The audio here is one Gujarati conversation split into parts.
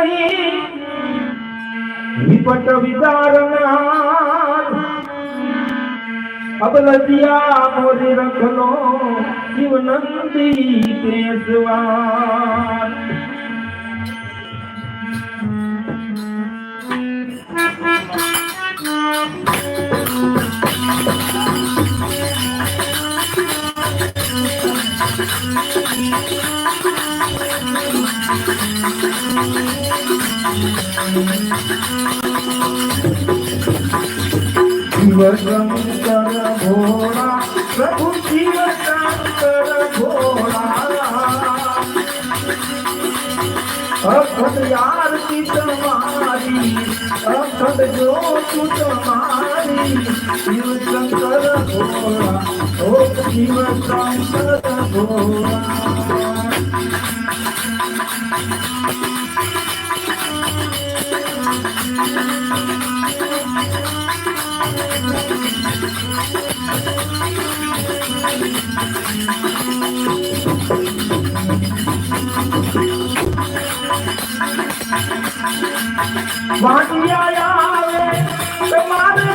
નહીં. વિપટ વિચારનાર અબલજિયા મોરી રખલો શિવનંદી કેશવા શિવ શંકર ભોળા પ્રભુ શિવ ભોળા અખંડ આરતી તમારી અખંડ જ્યોત તમારી શિવ ભોળા ઓ શિવ ભોળા વાટિયા આવે તમારે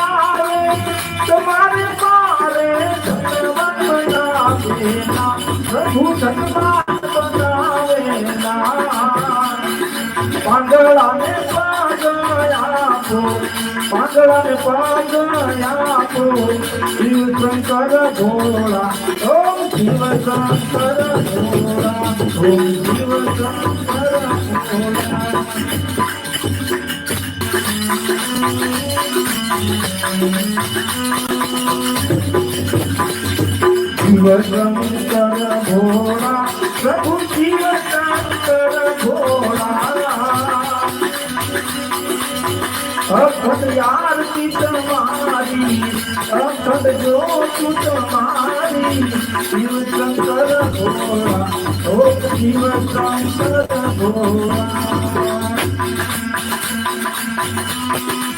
આવે તમારે પારે ધનવત બનાવેલા પ્રભુ ધનવાન બનાવેલા પાંદડાને પાગયાપો શિવ શંકર ભોળા ઓમ શિવ શંકર ભોળા. શિવ શંકર ભોળા પ્રભુ શિવ શંકર ભોળા ભોળા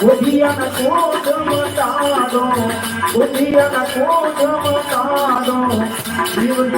Podia na conta matado, podia na oh Shiva